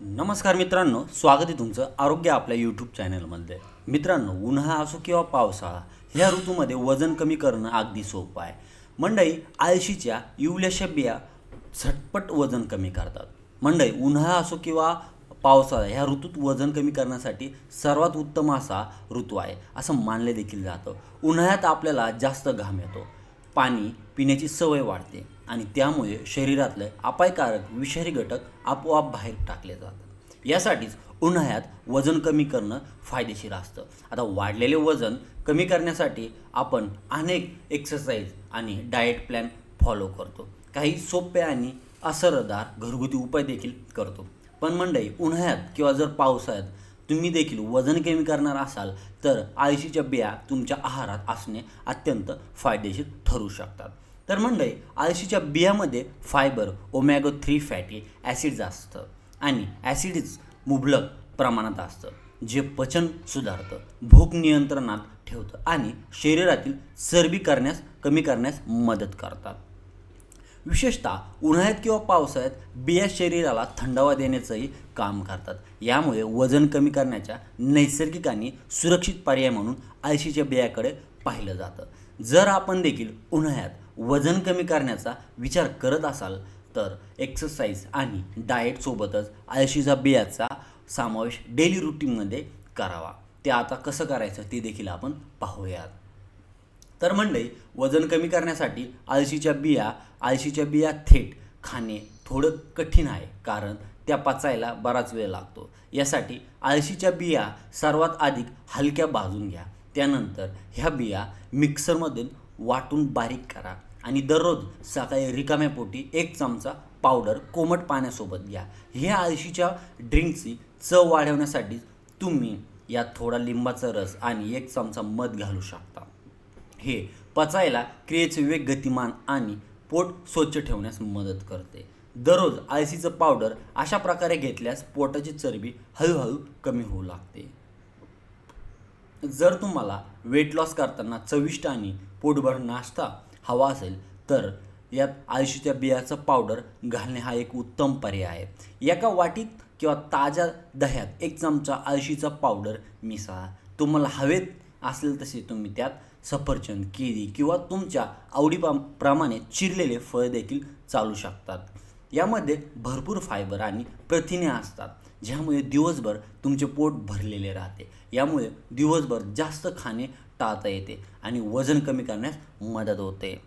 नमस्कार मित्रांनो स्वागत आहे तुमचं आरोग्य आपल्या यूट्यूब चॅनलमध्ये मित्रांनो उन्हाळा असो किंवा पावसाळा ह्या ऋतूमध्ये वजन कमी करणं अगदी सोपं आहे. मंडई आळशीच्या युवल्याशा बिया झटपट वजन कमी करतात. मंडई उन्हाळा असो किंवा पावसाळा ह्या ऋतूत वजन कमी करण्यासाठी सर्वात उत्तम असा ऋतू आहे असं मानले देखील जातं. उन्हाळ्यात आपल्याला जास्त घाम येतो. पाणी पिण्याची सवय वाढते आणि त्यामुळे शरीरातले अपायकारक विषारी घटक आपोआप बाहेर टाकले जातात. यासाठीच उन्हाळ्यात वजन कमी करणं फायदेशीर असतं. आता वाढलेले वजन कमी करण्यासाठी आपण अनेक एक्सरसाइज आणि डाएट प्लॅन फॉलो करतो. काही सोपे आणि असरदार घरगुती उपाय देखील करतो. पण मंडई उन्हाळ्यात किंवा जर पावसाळ्यात तुम्ही देखील वजन कमी करणार असाल तर आळशीच्या बिया तुमच्या आहारात असणे अत्यंत फायदेशीर ठरू शकतात. तर मंडळी आळशीच्या बियामध्ये fibre omega three fatty acids असतं आणि ॲसिड्स मुबलक प्रमाणात असतं जे पचन सुधारतं भूक नियंत्रणात ठेवतं आणि शरीरातील चरबी करण्यास कमी करण्यास मदत करतात. विशेषतः उन्हाळ्यात किंवा पावसाळ्यात बिया शरीराला थंडावा देण्याचंही काम करतात. यामुळे वजन कमी करण्याच्या नैसर्गिक आणि सुरक्षित पर्याय म्हणून आळशीच्या बियाकडे पाहिलं जातं. जर आपण देखील उन्हाळ्यात वजन कमी करण्याचा विचार करत असाल तर एक्सरसाइज आणि डाएटसोबतच आळशीच्या बियाचा समावेश डेली रुटीनमध्ये करावा. ते आता कसं करायचं ते देखील आपण पाहूयात. तर मंडळी वजन कमी करण्यासाठी आळशीच्या बिया आळशीच्या बिया थेट खाणे थोडं कठीण आहे कारण त्या पचायला बराच वेळ लागतो. यासाठी आळशीच्या बिया सर्वात अधिक हलक्या भाजून घ्या. त्यानंतर ह्या बिया मिक्सरमधून वाटून बारीक करा आणि दररोज सकाळी रिकाम्या पोटी एक चमचा पावडर कोमट पाण्यासोबत घ्या. ह्या आळशीच्या ड्रिंकची चव वाढवण्यासाठी तुम्ही यात थोडा लिंबाचा रस आणि एक चमचा मध घालू शकता. हे पचायला क्रियेचे वेग गतिमान आणि पोट स्वच्छ ठेवण्यास मदत करते. दररोज आळसीचं पावडर अशा प्रकारे घेतल्यास पोटाची चरबी हळूहळू कमी होऊ लागते. जर तुम्हाला वेट लॉस करताना चविष्ट आणि पोटभर नाश्ता हवा असेल तर यात आळशीच्या बियाचं पावडर घालणे हा एक उत्तम पर्याय आहे. एका वाटीत किंवा ताज्या दह्यात एक चमचा आळशीचा पावडर मिसळा. तुम्हाला हवेत असेल तसे तुम्ही त्यात सफरचंद केळी किंवा तुमच्या आवडीप्रमाणे चिरलेले फळ देखील चालू शकतात. यामध्ये भरपूर फायबर आणि प्रथिने असतात ज्यामुळे दिवसभर तुमचे पोट भरलेले राहते. यामुळे दिवसभर जास्त खाणे टाळता येते आणि वजन कमी करण्यास मदत होते.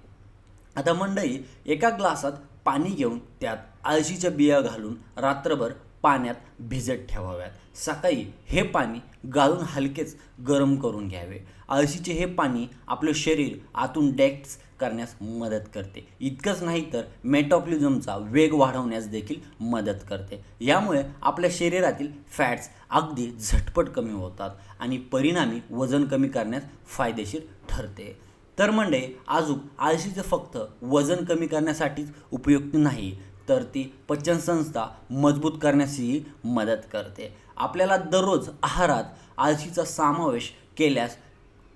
आता मंडळी एका ग्लासात पाणी घेऊन त्यात आळशीच्या बिया घालून रात्रभर पाण्यात भिजत ठेवाव्यात. सकाळी हे पाणी गाळून हलकेच गरम करून घ्यावे. आळशीचे हे पाणी आपलं शरीर आतून डॅक्स करण्यास मदत करते. इतकंच नाही तर मेटाबॉलिझमचा वेग वाढवण्यास देखील मदत करते. यामुळे आपल्या शरीरातील फॅट्स अगदी झटपट कमी होतात आणि परिणामी वजन कमी करण्यास फायदेशीर ठरते. तर म्हणजे अजून आळशीचं फक्त वजन कमी करण्यासाठीच उपयुक्त नाही. तर ती पचनसंस्था मजबूत करण्यासही मदत करते. आपल्याला दररोज आहारात आळशीचा समावेश केल्यास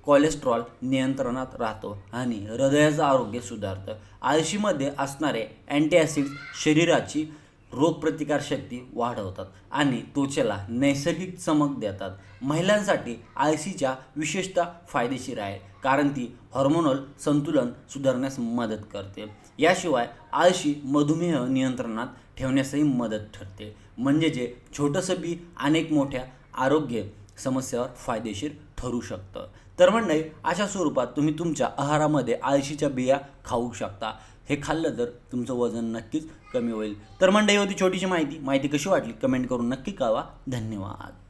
कोलेस्ट्रॉल नियंत्रणात राहतो आणि हृदयाचं आरोग्य सुधारतं. आळशीमध्ये असणारे अँटीॲसिड्स शरीराची रोगप्रतिकारशक्ती वाढवतात आणि त्वचेला नैसर्गिक चमक देतात. महिलांसाठी आळशीच्या विशेषतः फायदेशीर आहे कारण ती हॉर्मोनल संतुलन सुधारण्यास मदत करते. याशिवाय आळशी मधुमेह नियंत्रणात ठेवण्यासही मदत ठरते. म्हणजे जे छोटंसं बी अनेक मोठ्या आरोग्य समस्यावर फायदेशीर ठरू शकतं. तर मंडळी अशा स्वरूपात तुम्ही तुमच्या आहारामध्ये आळशीच्या बिया खाऊ शकता. हे खाल्लं तर तुमचं वजन नक्कीच कमी होईल. तर मंडळी होती छोटीशी माहिती. माहिती कशी वाटली? कमेंट करून नक्की कळवा. धन्यवाद.